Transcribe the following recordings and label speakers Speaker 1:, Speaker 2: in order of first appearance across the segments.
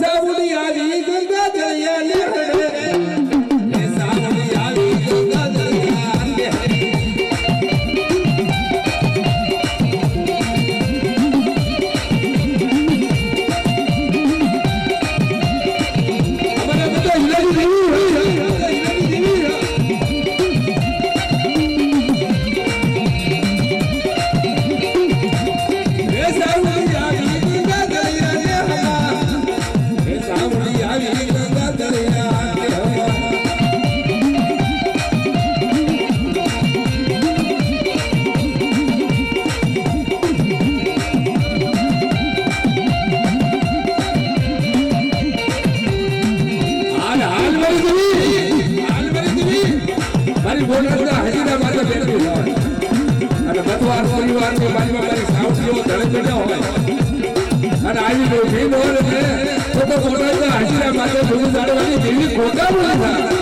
Speaker 1: સાવડી આવી હોય અને છે તો કોટાના હજીરા માથે બધું જાણવાની દેવી ખોટા બોલી થા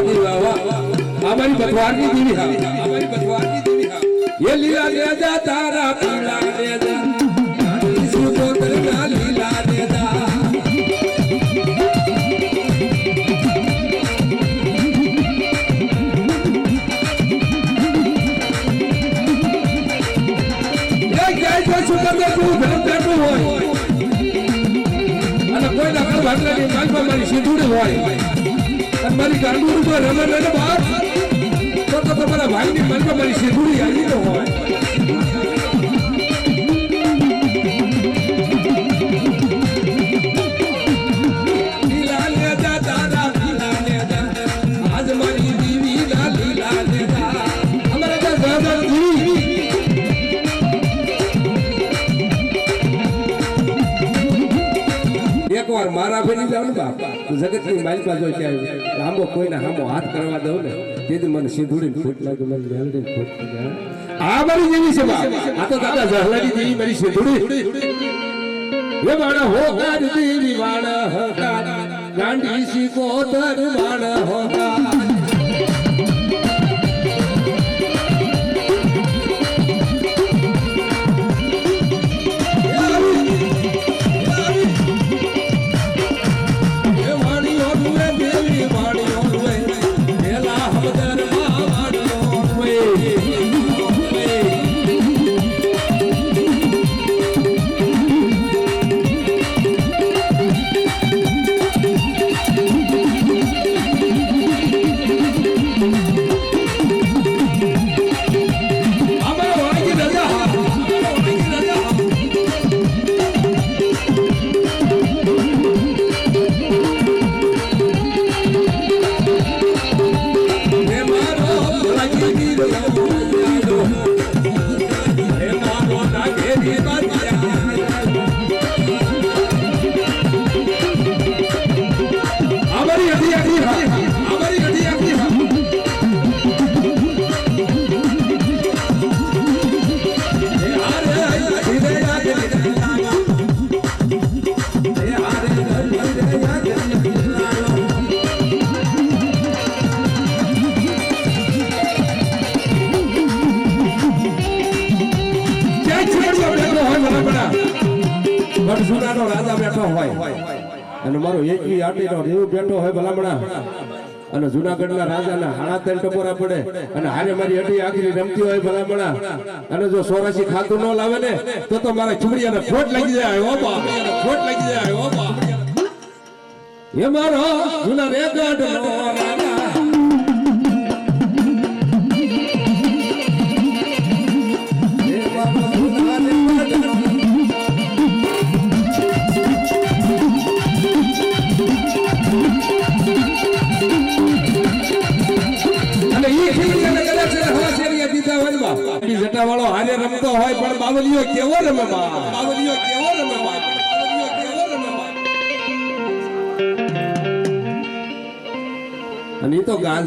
Speaker 1: હોય વાહની વાહ વાહ. આ મારી બથવારની દેવી હા આ મારી બથવારની દેવી હા એ લીલા લેજા તારા પીળા લેજા ઈસુ કોતરના લીલા લેજા એક જાય તો સુગર બેઠું ધર્મ બેઠું હોય અને કોઈના ઘર ભાગલાની માલમાં મારી સિંધુડી હોય અને મારી ગાંડુડી પર રમે બાપ તો તમારા ભાઈની માલમાં મારી સિંધુડી આવી ન હોય. જગતની માલિકા જો ત્યાં લાંબો કોઈના હામો હાથ કરવા દઉં ને તેથી મને સિંધુડી ફૂટ લાગે મને મેલડી ફૂટ આ મારી જેવી છે આ તો દાદા જહલાની જેવી મારી સિંધુડી. એ વાણા હોકાર દેવી વાણા હોકાર ગાંડી શીકોતર વાણા હોકાર ગઢસુરાનો રાજા બેઠો હોય. અને મારો એકવી આટીનો દેવ બેઠો હોય ભલામણા. અને જુનાગઢના રાજાના હાડા તેલ ટપોરા પડે. અને હારે મારી અઢી આખરી રમતી હોય ભલામણા. અને જો સોરાશી ખાતું ન લાવે ને, તો તો મારા ચુમડિયાને ખોટ લાગી જાય ઓ બા. ખોટ લાગી જાય ઓ બા. એ મારો જુના રેગઢનો રાજા.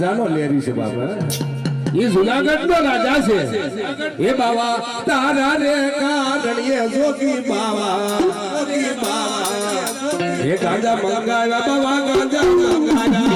Speaker 1: તો લેરી છે બાબા એ જુનાગઢ નો રાજા છે. એ બાવા, તારા રે કારણીએ જોગી બાવા જોગી બાવા. એ ગાંજા મંગાવ્યા બાવા, ગાંજા મંગાવ્યા.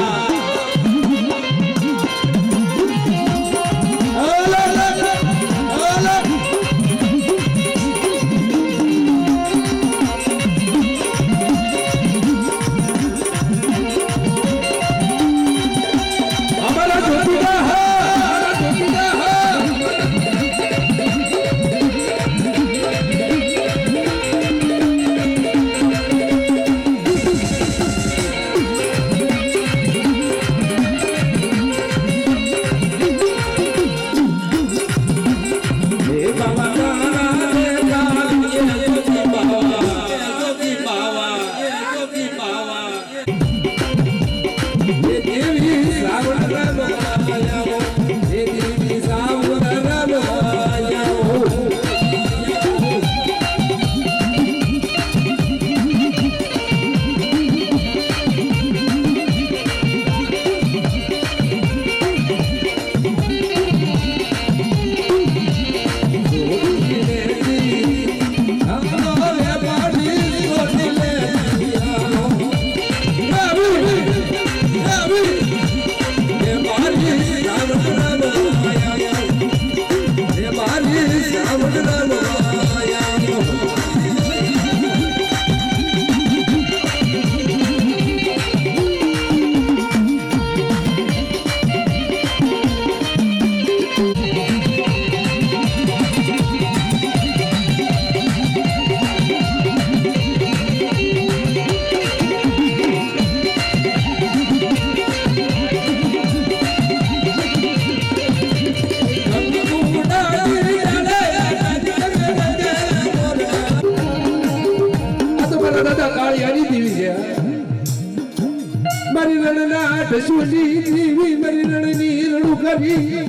Speaker 1: ઢસુની દેવી મારી રણની રણુ કરી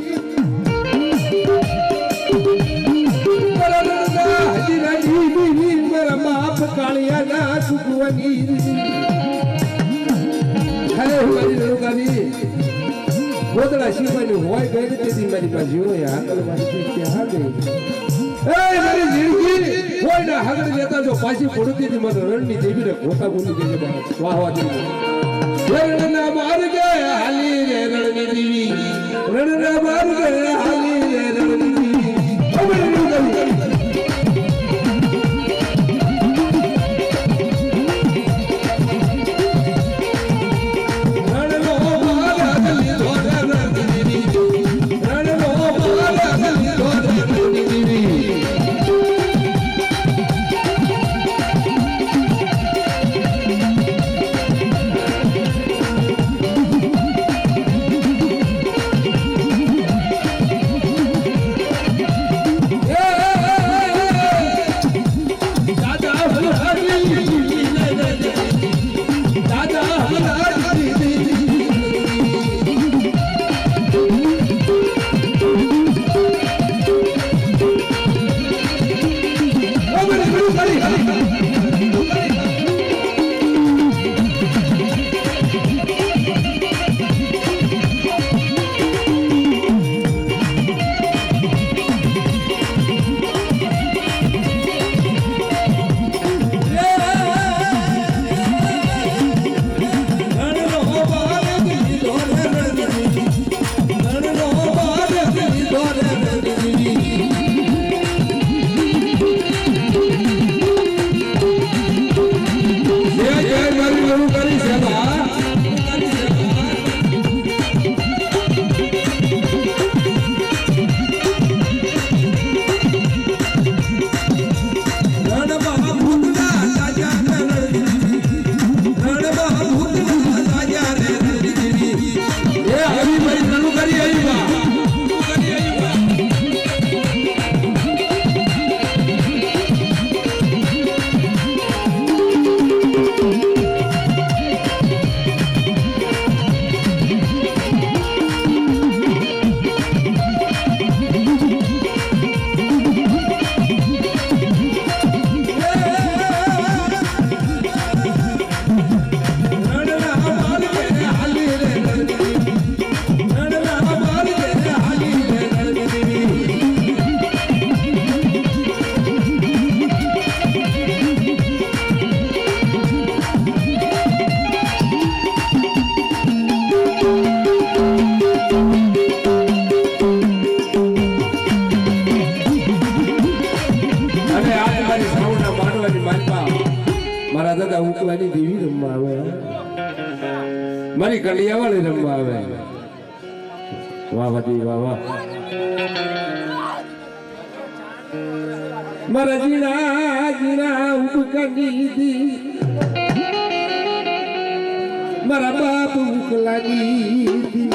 Speaker 1: મારા બાપ કાળિયાના સુકવાની હરે મારી રણુ કરી ગોદડા શિવાની હોય ગઈ ને તેથી મારી ગઈ મારી જિંદગી લેતા જો પાછી પડતી મને રણની દેવીને ખોટા બોલી દેજે વાહ રણના માર્ગે હાલી રે રણની દેવી રણના માર્ગે હાલી રે રણની દેવી. Yeah. ઉબકની દી મારા બાપુ લાગી દી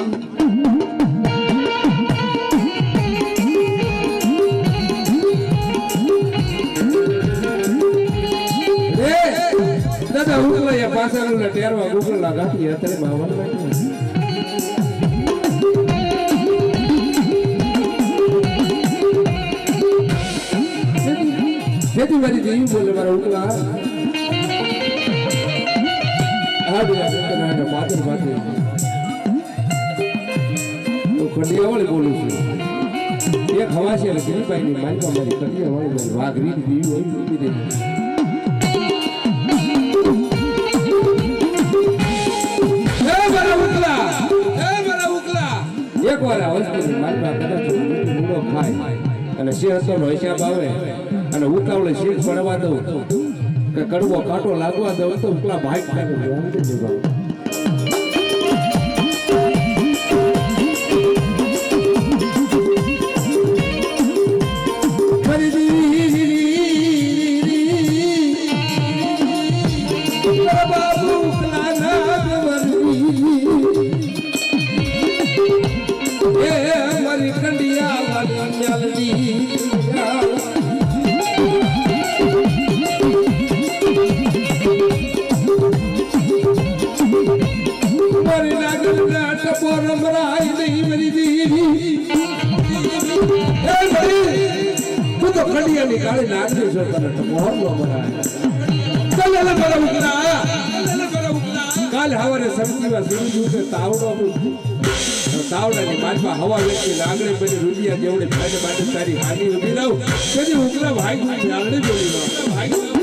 Speaker 1: દાદા ઉકલા પાછળ ટેરવા ગુગલ ગાંઠી અત્યારે માવન ખેતી મારી દેવી બોલે, મારા ઉકલા હા બેટા તને આને પાદર પાદર તો કડિયા વાળી બોલું છું. એક હવાશે ગિરીભાઈ ની માલિકા મારી કડિયા મારી વાઘરી દેવી હોય હે મારા ઉકલા હે મારા પાસે કદાચ મૂળો ખાય. અને સિંહ નો હિસાબ આવે. અને ઉકાવળે શીખ પડવા દઉં. કે કડવો કાંટો લાગવા દઉં તો ઉકલા ભાઈ ખાય ઉકલા કાલ હવારે સમજીવા સીધું કે તાવડો તાવડાની માલમાં હવા વેચી લાગણી બની રૂપિયા જેવડે ફાયદે માટે તારી હાની ઊભી રહું કદી ઉકલા ભાઈ લાગણી બોલી લો ભાઈ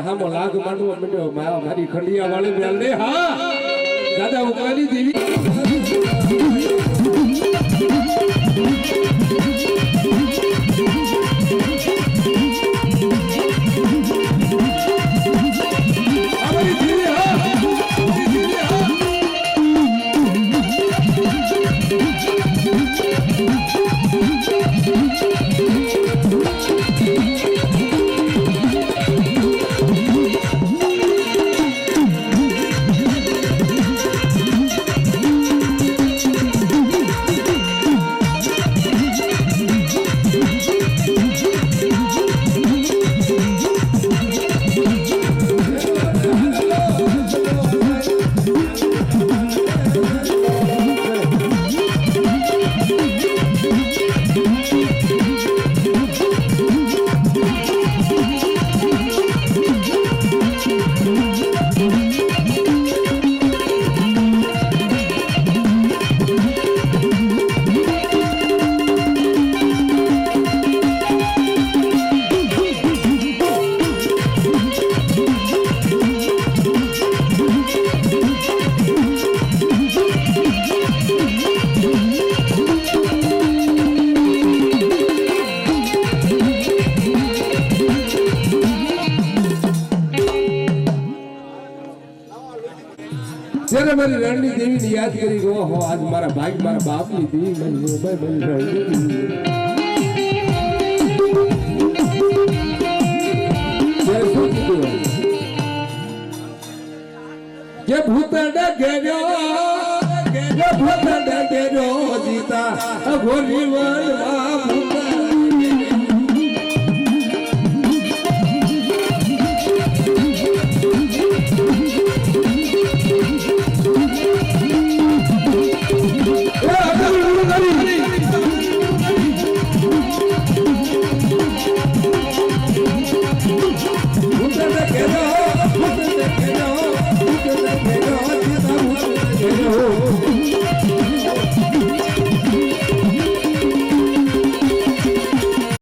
Speaker 1: અને હામો લાગ માંડવો માંડ્યો. મા- મારી ખંડિયા વાળી બેલ ને હા દાદા ઉકાલી દેવી. મને મારી રાણી દેવીની યાદ કરી ઓહો, આજ મારા ભાઈ, મારા બાપની દેવી મને ભાઈ મારી રાણી જે ભૂત જીતા ભોલી વનવા